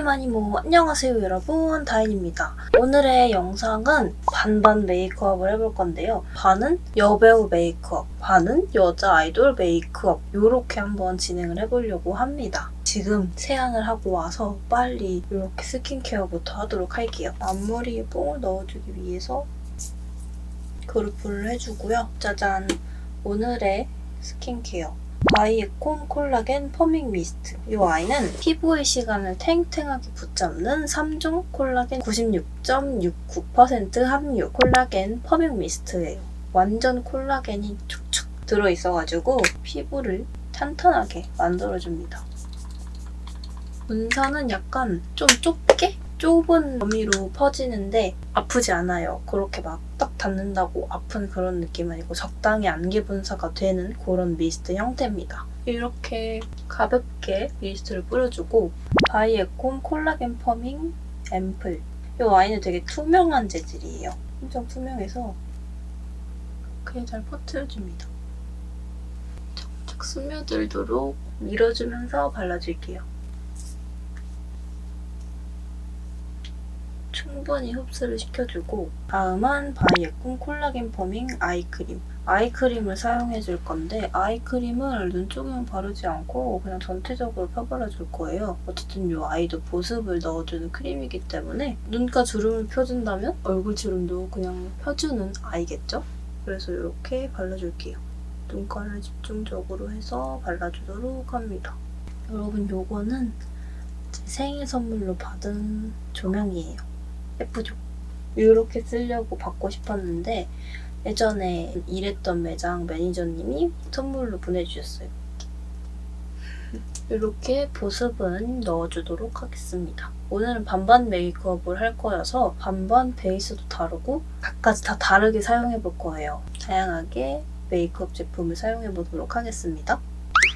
이니마니모 안녕하세요 여러분 다인입니다. 오늘의 영상은 반반 메이크업을 해볼 건데요. 반은 여배우 메이크업, 반은 여자 아이돌 메이크업 요렇게 한번 진행을 해보려고 합니다. 지금 세안을 하고 와서 빨리 이렇게 스킨케어부터 하도록 할게요. 앞머리에 뽕을 넣어주기 위해서 그루프를 해주고요. 짜잔! 오늘의 스킨케어 바이에콤 콜라겐 퍼밍 미스트. 이 아이는 피부의 시간을 탱탱하게 붙잡는 3종 콜라겐 96.69% 함유 콜라겐 퍼밍 미스트예요. 완전 콜라겐이 축축 들어있어가지고 피부를 탄탄하게 만들어줍니다. 문선은 약간 좀 좁게 좁은 범위로 퍼지는데 아프지 않아요. 그렇게 막 딱 닿는다고 아픈 그런 느낌 아니고 적당히 안개 분사가 되는 그런 미스트 형태입니다. 이렇게 가볍게 미스트를 뿌려주고 바이에콤 콜라겐 퍼밍 앰플 이 아이는 되게 투명한 재질이에요. 엄청 투명해서 그냥 잘 퍼트려줍니다. 착착 스며들도록 밀어주면서 발라줄게요. 충분히 흡수를 시켜주고 다음은 바이에콤 콜라겐 퍼밍 아이크림. 아이크림을 사용해 줄 건데 아이크림을 눈 쪽에만 바르지 않고 그냥 전체적으로 펴발라 줄 거예요. 어쨌든 이 아이도 보습을 넣어주는 크림이기 때문에 눈가 주름을 펴준다면 얼굴 주름도 그냥 펴주는 아이겠죠? 그래서 이렇게 발라줄게요. 눈가를 집중적으로 해서 발라주도록 합니다. 여러분 요거는 제 생일 선물로 받은 조명이에요 예쁘죠? 이렇게 쓰려고 받고 싶었는데 예전에 일했던 매장 매니저님이 선물로 보내주셨어요. 이렇게 보습은 넣어주도록 하겠습니다. 오늘은 반반 메이크업을 할 거여서 반반 베이스도 다르고 각가지 다 다르게 사용해 볼 거예요. 다양하게 메이크업 제품을 사용해 보도록 하겠습니다.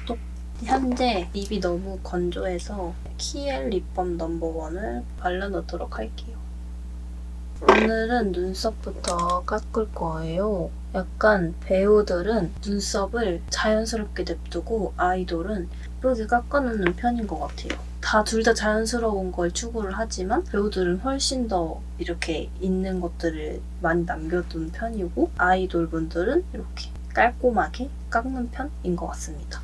또 현재 립이 너무 건조해서 키엘 립밤 넘버원을 발라놓도록 할게요. 오늘은 눈썹부터 깎을 거예요. 약간 배우들은 눈썹을 자연스럽게 냅두고 아이돌은 예쁘게 깎아놓는 편인 것 같아요. 다 둘 다 자연스러운 걸 추구를 하지만 배우들은 훨씬 더 이렇게 있는 것들을 많이 남겨둔 편이고 아이돌 분들은 이렇게 깔끔하게 깎는 편인 것 같습니다.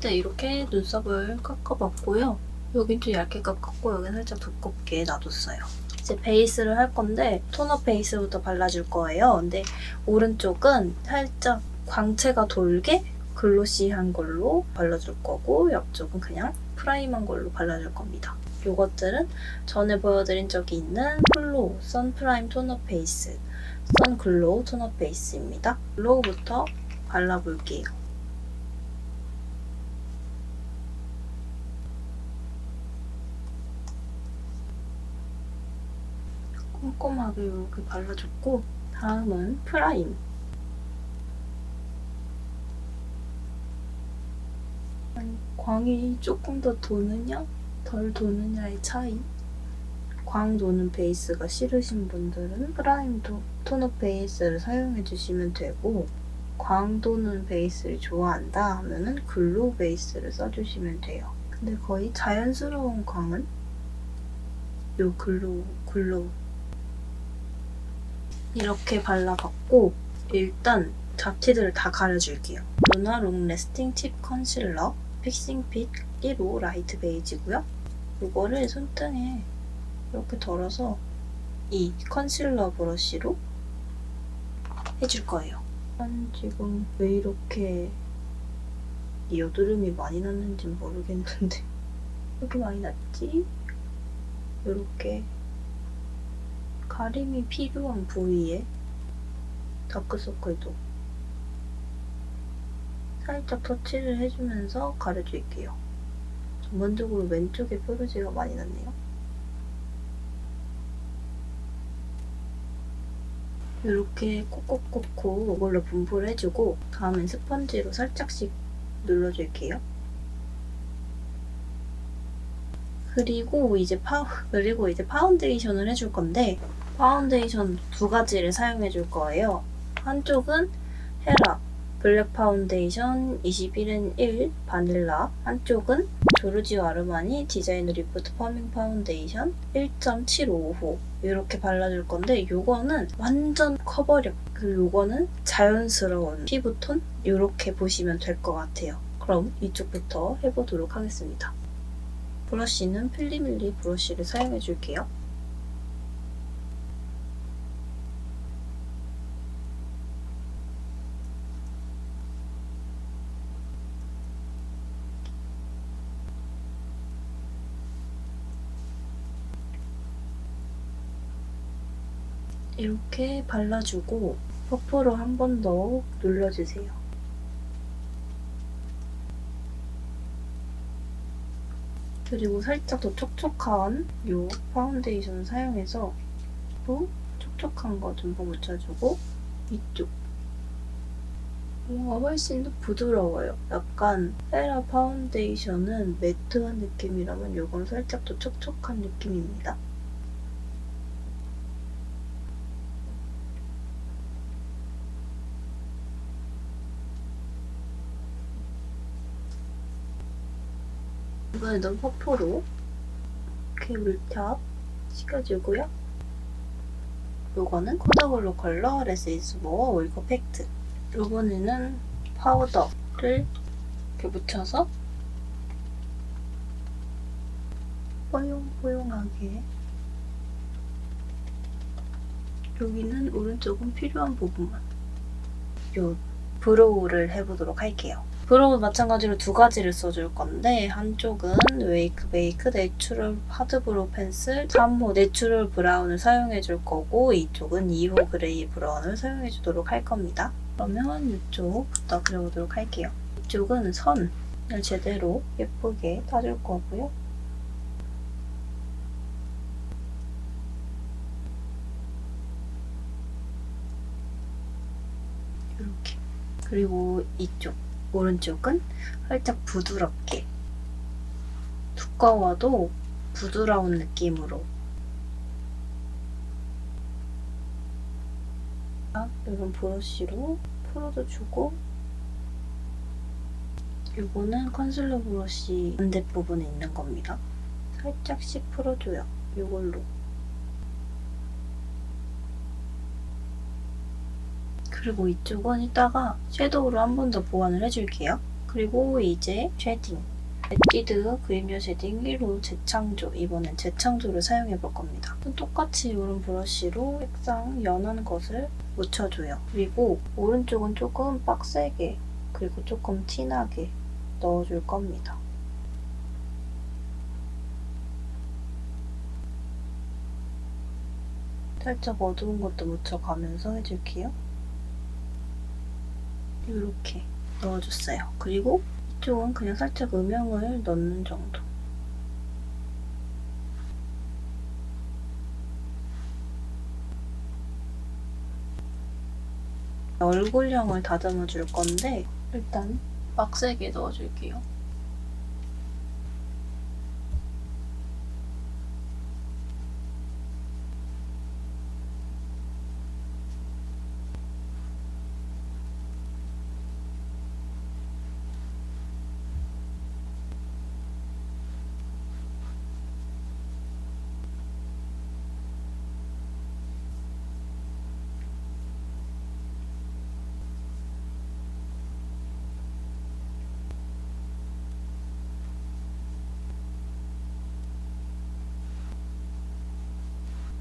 네, 이렇게 눈썹을 깎아봤고요. 여긴 좀 얇게 깎았고 여긴 살짝 두껍게 놔뒀어요. 이제 베이스를 할 건데 토너 베이스부터 발라줄 거예요. 근데 오른쪽은 살짝 광채가 돌게 글로시한 걸로 발라줄 거고 옆쪽은 그냥 프라임한 걸로 발라줄 겁니다. 이것들은 전에 보여드린 적이 있는 플로우 선프라임 토너 베이스 선글로우 토너 베이스입니다. 글로우부터 발라볼게요. 꼼꼼하게 이렇게 발라줬고 다음은 프라임. 광이 조금 더 도느냐 덜 도느냐의 차이. 광 도는 베이스가 싫으신 분들은 프라임 도, 토너 베이스를 사용해 주시면 되고 광 도는 베이스를 좋아한다 하면은 글로우 베이스를 써주시면 돼요. 근데 거의 자연스러운 광은 요 글로우 글로우 이렇게 발라봤고 일단 잡티들을 다 가려줄게요. 루나 롱 레스팅 팁 컨실러 픽싱핏 1호 라이트 베이지고요. 이거를 손등에 이렇게 덜어서 이 컨실러 브러쉬로 해줄 거예요. 난 지금 왜 이렇게 여드름이 많이 났는지 모르겠는데 이렇게 많이 났지? 이렇게 가림이 필요한 부위에 다크서클도 살짝 터치를 해주면서 가려줄게요. 전반적으로 왼쪽에 뾰루지가 많이 났네요. 이렇게 콕콕콕콕 이걸로 분포를 해주고 다음엔 스펀지로 살짝씩 눌러줄게요. 그리고 이제 파 그리고 이제 파운데이션을 해줄 건데 파운데이션 두 가지를 사용해 줄 거예요. 한쪽은 헤라 블랙 파운데이션 21N1 바닐라 한쪽은 조르지오 아르마니 디자이너 리프트 펌밍 파운데이션 1.755 이렇게 발라줄 건데 이거는 완전 커버력 그리고 이거는 자연스러운 피부톤 이렇게 보시면 될 것 같아요. 그럼 이쪽부터 해보도록 하겠습니다. 브러쉬는 필리밀리 브러쉬를 사용해 줄게요. 이렇게 발라주고 퍼프로 한 번 더 눌러주세요. 그리고 살짝 더 촉촉한 이 파운데이션을 사용해서 또 촉촉한 거 좀 더 묻혀주고 이쪽 뭔가 훨씬 더 부드러워요. 약간 페라 파운데이션은 매트한 느낌이라면 이건 살짝 더 촉촉한 느낌입니다. 이번에는 퍼프로 이렇게 물탑 시켜주고요. 요거는 코더글로 컬러 레스 이즈 모어 오일코 팩트. 요번에는 파우더를 이렇게 묻혀서 뽀용뽀용하게 여기는 오른쪽은 필요한 부분만 요 브로우를 해보도록 할게요. 브로우 마찬가지로 두 가지를 써줄 건데 한쪽은 웨이크 베이크 내추럴 하드 브로우 펜슬 3호 내추럴 브라운을 사용해 줄 거고 이쪽은 2호 그레이 브라운을 사용해 주도록 할 겁니다. 그러면 이쪽부터 그려보도록 할게요. 이쪽은 선을 제대로 예쁘게 타줄 거고요. 이렇게 그리고 이쪽 오른쪽은 살짝 부드럽게 두꺼워도 부드러운 느낌으로 이런 브러쉬로 풀어도 주고 이거는 컨실러 브러쉬 반대 부분에 있는 겁니다. 살짝씩 풀어줘요. 이걸로 그리고 이쪽은 이따가 섀도우로 한 번 더 보완을 해줄게요. 그리고 이제 쉐딩. 에뛰드 그림자 쉐딩 1호 재창조. 이번엔 재창조를 사용해 볼 겁니다. 똑같이 이런 브러쉬로 색상 연한 것을 묻혀줘요. 그리고 오른쪽은 조금 빡세게 그리고 조금 진하게 넣어줄 겁니다. 살짝 어두운 것도 묻혀가면서 해줄게요. 이렇게 넣어줬어요. 그리고 이쪽은 그냥 살짝 음영을 넣는 정도. 얼굴형을 다듬어 줄 건데 일단 빡세게 넣어줄게요.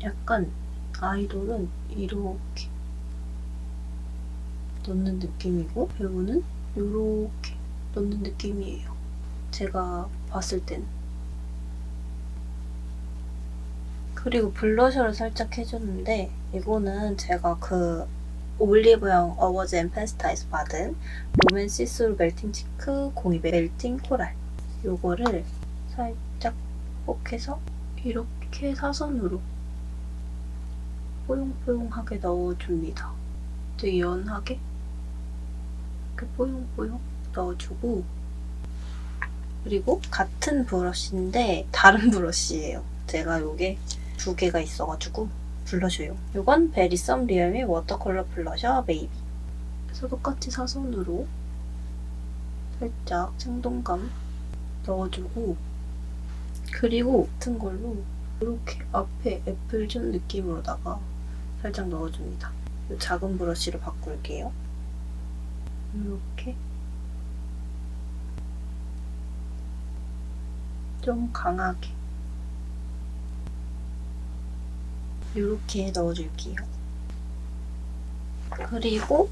약간 아이돌은 이렇게 넣는 느낌이고 배우는 이렇게 넣는 느낌이에요. 제가 봤을 땐. 그리고 블러셔를 살짝 해줬는데 이거는 제가 그 올리브영 어워즈 앤 페스타에서 받은 로맨 시스루 멜팅 치크 02 멜팅 코랄 요거를 살짝 뽁해서 이렇게 사선으로 뽀용뽀용하게 넣어줍니다. 되게 연하게 이렇게 뽀용뽀용 넣어주고 그리고 같은 브러쉬인데 다른 브러쉬예요. 제가 요게 두 개가 있어가지고 블러셔요. 이건 베리썸 리얼미 워터컬러 블러셔 베이비 그래서 똑같이 사선으로 살짝 생동감 넣어주고 그리고 같은 걸로 이렇게 앞에 애플존 느낌으로다가 살짝 넣어줍니다. 이 작은 브러쉬로 바꿀게요. 이렇게 좀 강하게 이렇게 넣어줄게요. 그리고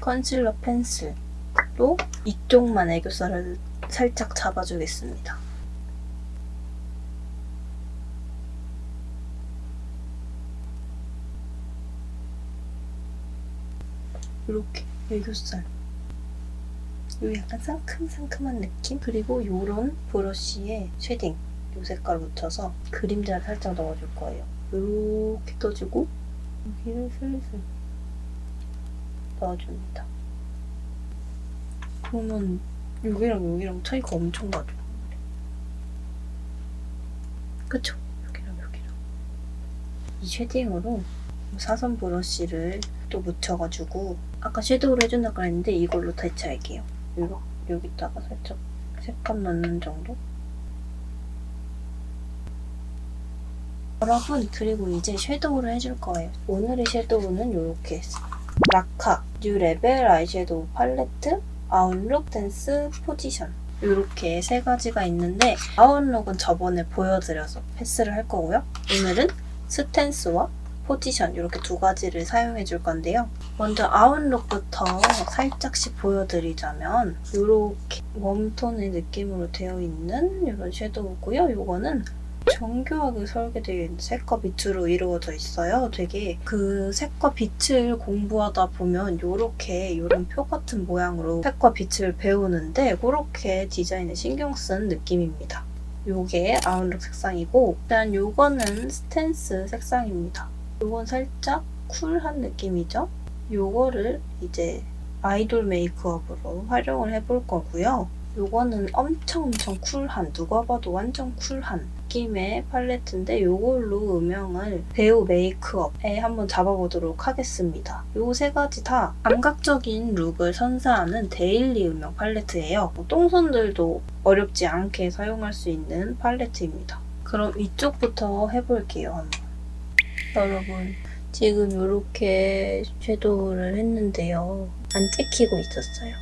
컨실러 펜슬로 이쪽만 애교살을 살짝 잡아주겠습니다. 이렇게 애교살 요 약간 상큼상큼한 느낌? 그리고 요런 브러쉬에 쉐딩 요 색깔 묻혀서 그림자를 살짝 넣어줄 거예요. 이렇게 떠주고 여기를 슬슬 넣어줍니다. 그러면 여기랑 여기랑 차이가 엄청 나죠? 그쵸? 여기랑 여기랑 이 쉐딩으로 사선 브러쉬를 또 묻혀가지고 아까 섀도우를 해준다고 했는데 이걸로 대체할게요. 요렇게 여기다가 살짝 색감 넣는 정도? 여러분 그리고 이제 섀도우를 해줄 거예요. 오늘의 섀도우는 이렇게 라카 뉴 레벨 아이섀도우 팔레트 아웃룩 댄스 포지션 이렇게 세 가지가 있는데 아웃룩은 저번에 보여드려서 패스를 할 거고요. 오늘은 스탠스와 포지션 이렇게 두 가지를 사용해 줄 건데요. 먼저 아웃룩부터 살짝씩 보여드리자면 이렇게 웜톤의 느낌으로 되어 있는 이런 섀도우고요. 이거는 정교하게 설계되어 있는 색과 빛으로 이루어져 있어요. 되게 그 색과 빛을 공부하다 보면 이렇게 이런 표 같은 모양으로 색과 빛을 배우는데 그렇게 디자인에 신경 쓴 느낌입니다. 요게 아웃룩 색상이고 일단 요거는 스탠스 색상입니다. 요건 살짝 쿨한 느낌이죠? 요거를 이제 아이돌 메이크업으로 활용을 해볼 거고요. 요거는 엄청 엄청 쿨한, 누가 봐도 완전 쿨한 느낌의 팔레트인데 요걸로 음영을 배우 메이크업에 한번 잡아보도록 하겠습니다. 요 세 가지 다 감각적인 룩을 선사하는 데일리 음영 팔레트예요. 똥손들도 어렵지 않게 사용할 수 있는 팔레트입니다. 그럼 이쪽부터 해볼게요, 한번. 여러분, 지금 이렇게 섀도우를 했는데요. 안 찍히고 있었어요.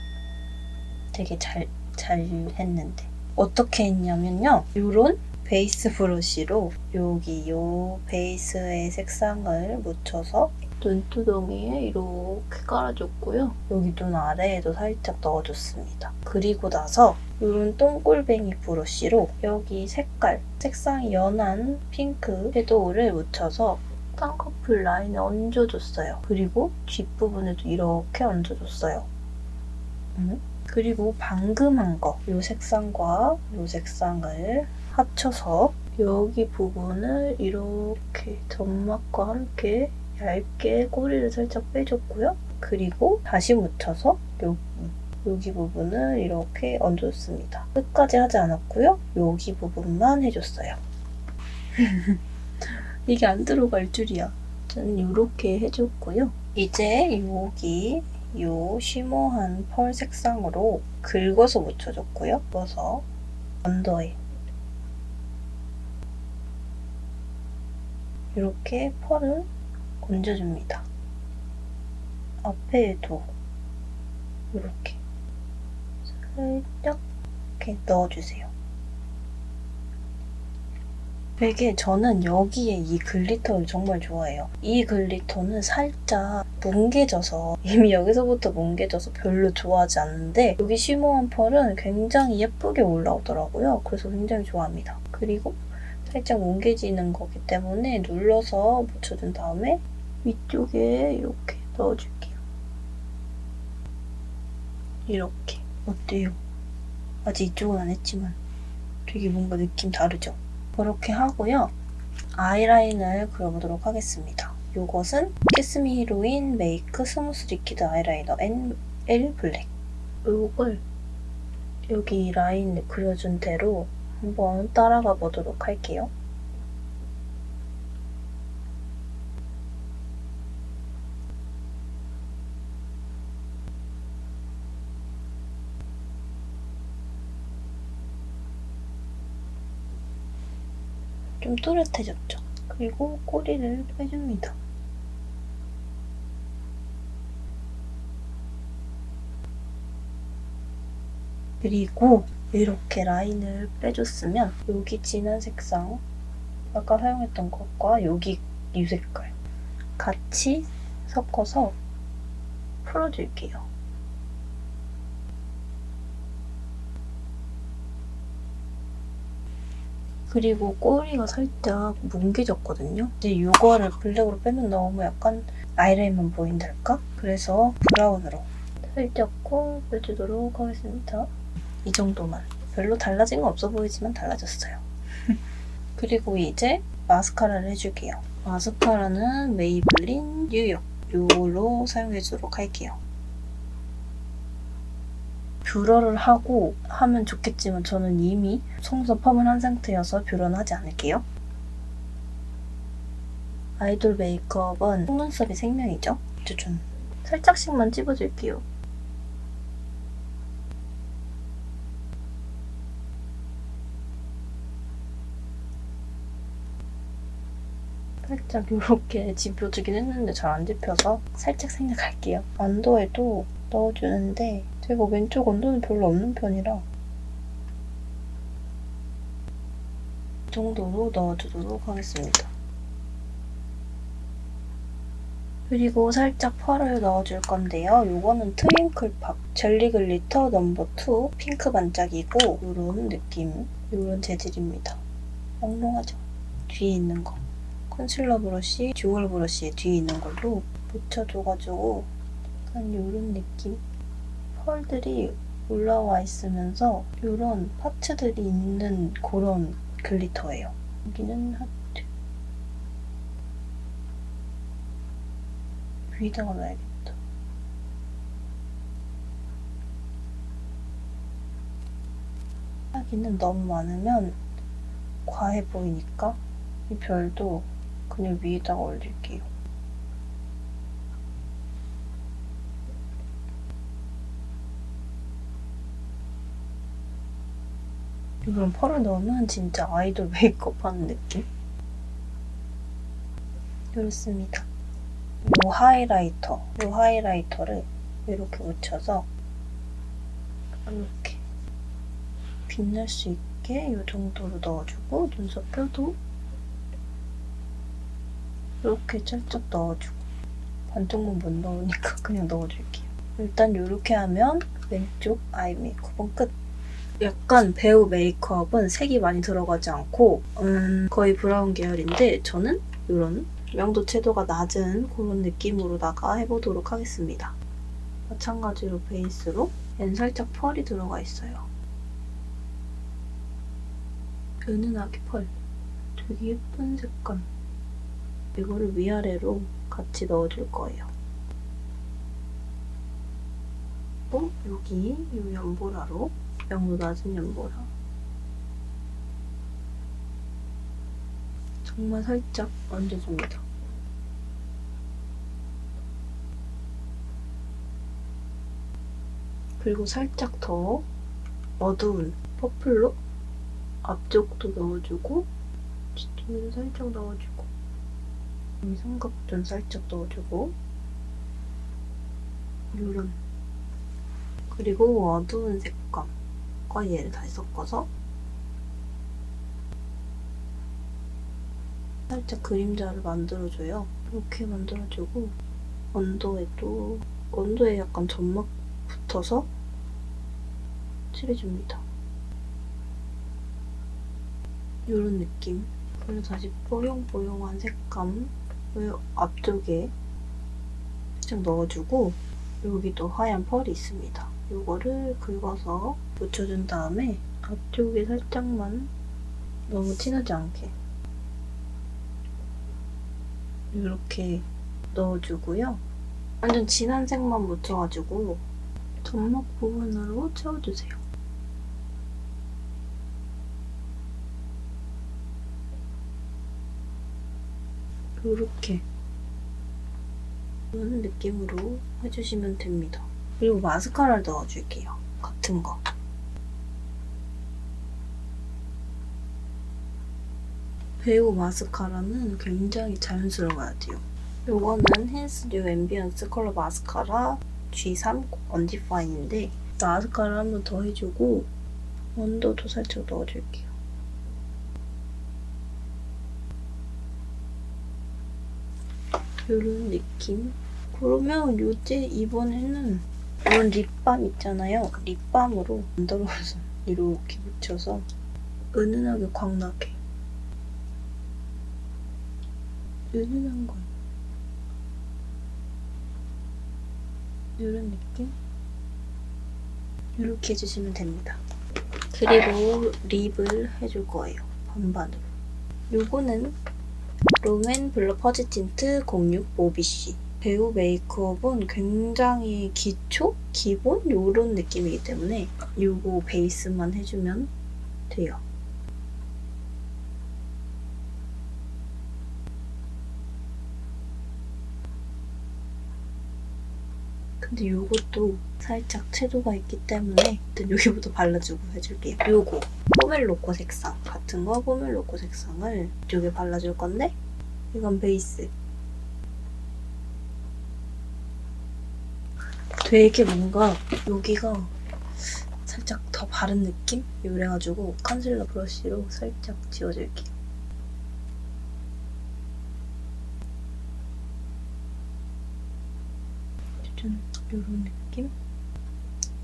되게 잘, 잘 했는데. 어떻게 했냐면요. 요런 베이스 브러쉬로 여기 요 베이스의 색상을 묻혀서 눈두덩이에 이렇게 깔아줬고요. 여기 눈 아래에도 살짝 넣어줬습니다. 그리고 나서 이런 똥골뱅이 브러쉬로 여기 색깔, 색상이 연한 핑크 섀도우를 묻혀서 쌍꺼풀 라인에 얹어줬어요. 그리고 뒷부분에도 이렇게 얹어줬어요. 음? 그리고 방금 한 거, 이 색상과 이 색상을 합쳐서 여기 부분을 이렇게 점막과 함께 얇게 꼬리를 살짝 빼줬고요. 그리고 다시 묻혀서 여기, 여기 부분을 이렇게 얹어줬습니다. 끝까지 하지 않았고요. 여기 부분만 해줬어요. 이게 안 들어갈 줄이야. 저는 이렇게 해줬고요. 이제 여기 요 쉬머한 펄 색상으로 긁어서 묻혀줬고요. 긁어서 언더에 이렇게 펄을 얹어줍니다. 앞에도 이렇게 살짝 이렇게 넣어주세요. 되게 저는 여기에 이 글리터를 정말 좋아해요. 이 글리터는 살짝 뭉개져서 이미 여기서부터 뭉개져서 별로 좋아하지 않는데 여기 쉬머한 펄은 굉장히 예쁘게 올라오더라고요. 그래서 굉장히 좋아합니다. 그리고 살짝 뭉개지는 거기 때문에 눌러서 묻혀준 다음에 위쪽에 이렇게 넣어줄게요. 이렇게. 어때요? 아직 이쪽은 안 했지만 되게 뭔가 느낌 다르죠? 그렇게 하고요. 아이라인을 그려보도록 하겠습니다. 이것은 키스미 히로인 메이크 스무스 리퀴드 아이라이너 NL 블랙. 이걸 여기 라인 그려준 대로 한번 따라가 보도록 할게요. 좀 또렷해졌죠. 그리고 꼬리를 빼줍니다. 그리고 이렇게 라인을 빼줬으면 여기 진한 색상 아까 사용했던 것과 여기 이 색깔 같이 섞어서 풀어줄게요. 그리고 꼬리가 살짝 뭉개졌거든요. 이제 이거를 블랙으로 빼면 너무 약간 아이라인만 보인달까? 그래서 브라운으로 살짝 코 빼주도록 하겠습니다. 이 정도만. 별로 달라진 건 없어 보이지만 달라졌어요. 그리고 이제 마스카라를 해줄게요. 마스카라는 메이블린 뉴욕 이걸로 사용해주도록 할게요. 뷰러를 하고 하면 좋겠지만 저는 이미 속눈썹 펌을 한 상태여서 뷰러는 하지 않을게요. 아이돌 메이크업은 속눈썹이 생명이죠. 좀 살짝씩만 찝어줄게요. 살짝 이렇게 집혀주긴 했는데 잘 안 집혀서 살짝 생략할게요. 언더에도 넣어주는데 제가 왼쪽 언더는 별로 없는 편이라 이 정도로 넣어주도록 하겠습니다. 그리고 살짝 펄을 넣어줄 건데요. 이거는 트윙클 팝 젤리 글리터 넘버 2 핑크 반짝이고 이런 느낌, 이런 재질입니다. 몽롱하죠? 뒤에 있는 거. 컨실러 브러쉬, 듀얼 브러쉬 뒤에 있는 걸로 묻혀줘가지고 약간 이런 느낌? 펄들이 올라와 있으면서 이런 파츠들이 있는 그런 글리터예요. 여기는 하트. 위에다가 놔야겠다. 하기는 너무 많으면 과해 보이니까 이 별도 그냥 위에다가 올릴게요. 이런 펄을 넣으면 진짜 아이돌 메이크업 하는 느낌? 이렇습니다. 이 하이라이터, 이 하이라이터를 이렇게 묻혀서 이렇게 빛날 수 있게 이 정도로 넣어주고 눈썹 뼈도 이렇게 살짝 넣어주고 반쪽만 못 넣으니까 그냥 넣어줄게요. 일단 이렇게 하면 왼쪽 아이 메이크업은 끝. 약간 배우 메이크업은 색이 많이 들어가지 않고 음, 거의 브라운 계열인데 저는 이런 명도 채도가 낮은 그런 느낌으로다가 해보도록 하겠습니다. 마찬가지로 베이스로 얘는 살짝 펄이 들어가 있어요. 은은하게 펄. 되게 예쁜 색감. 이거를 위아래로 같이 넣어줄 거예요. 또 여기 이 연보라로 명도 낮은 연보라? 정말 살짝 얹어줍니다. 그리고 살짝 더 어두운 퍼플로 앞쪽도 넣어주고 뒤쪽에도 살짝 넣어주고 여기 삼각존 살짝 넣어주고 이런. 그리고 어두운 색감 과 얘를 다시 섞어서 살짝 그림자를 만들어줘요. 이렇게 만들어주고 언더에도 언더에 약간 점막 붙어서 칠해줍니다. 이런 느낌. 그리고 다시 뽀용뽀용한 색감 을 앞쪽에 살짝 넣어주고 여기도 하얀 펄이 있습니다. 이거를 긁어서 묻혀준 다음에 앞쪽에 살짝만 너무 진하지 않게 이렇게 넣어주고요. 완전 진한 색만 묻혀가지고 점막 부분으로 채워주세요. 이렇게 이런 느낌으로 해주시면 됩니다. 그리고 마스카라를 넣어줄게요. 같은 거. 배우 마스카라는 굉장히 자연스러워야 돼요. 요거는 뉴 앰비언스 컬러 마스카라 G3 언디파인인데 마스카라 한 번 더 해주고 원더도 살짝 넣어줄게요. 요런 느낌. 그러면 요제 이번에는 이런 립밤 있잖아요. 립밤으로 언더로서 이렇게 묻혀서 은은하게 광나게 은은한 거 이런 느낌? 이렇게 해주시면 됩니다. 그리고 립을 해줄 거예요. 반반으로. 요거는 롬앤 블러 퍼지 틴트 06 모비쉬. 배우 메이크업은 굉장히 기초? 기본? 요런 느낌이기 때문에 요거 베이스만 해주면 돼요. 근데 요것도 살짝 채도가 있기 때문에 일단 여기부터 발라주고 해줄게요. 요거 포멜로코 색상 같은 거 포멜로코 색상을 이쪽에 발라줄 건데 이건 베이스. 되게 뭔가 여기가 살짝 더 바른 느낌? 이래가지고 컨실러 브러쉬로 살짝 지워줄게요. 짠, 이런 느낌?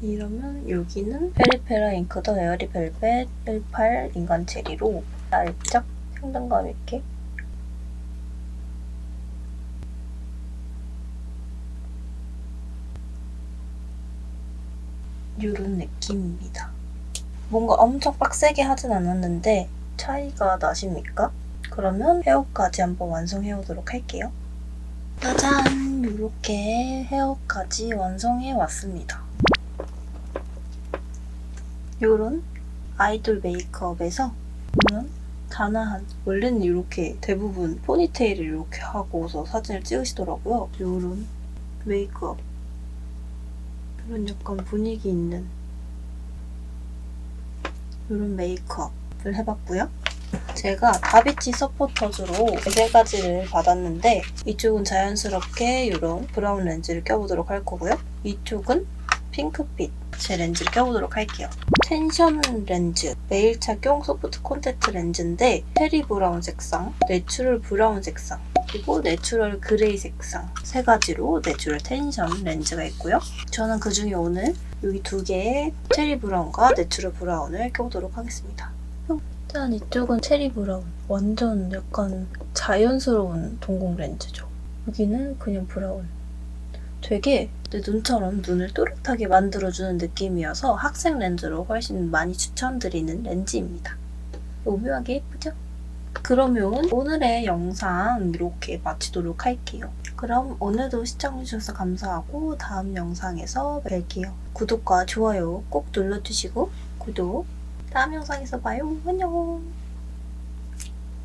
이러면 여기는 페리페라 잉크 더 에어리 벨벳 18 인간 체리로 살짝 생동감 있게 이런 느낌입니다. 뭔가 엄청 빡세게 하진 않았는데 차이가 나십니까? 그러면 헤어까지 한번 완성해 오도록 할게요. 짜잔! 이렇게 헤어까지 완성해 왔습니다. 요런 아이돌 메이크업에서 이런 단아한 원래는 이렇게 대부분 포니테일을 이렇게 하고서 사진을 찍으시더라고요. 요런 메이크업 이런 약간 분위기 있는 이런 메이크업을 해봤고요. 제가 다비치 서포터즈로 세 가지를 받았는데 이쪽은 자연스럽게 이런 브라운 렌즈를 껴보도록 할 거고요. 이쪽은 핑크빛 제 렌즈를 껴보도록 할게요. 텐션 렌즈, 매일 착용 소프트 콘택트 렌즈인데 페리 브라운 색상, 내추럴 브라운 색상, 그리고 내추럴 그레이 색상 세 가지로 내추럴 텐션 렌즈가 있고요. 저는 그 중에 오늘 여기 두 개의 체리 브라운과 내추럴 브라운을 껴보도록 하겠습니다. 일단 이쪽은 체리 브라운. 완전 약간 자연스러운 동공 렌즈죠. 여기는 그냥 브라운. 되게 내 눈처럼 눈을 또렷하게 만들어주는 느낌이어서 학생 렌즈로 훨씬 많이 추천드리는 렌즈입니다. 오묘하게 예쁘죠? 그러면 오늘의 영상 이렇게 마치도록 할게요. 그럼 오늘도 시청해주셔서 감사하고 다음 영상에서 뵐게요. 구독과 좋아요 꼭 눌러주시고 구독 다음 영상에서 봐요. 안녕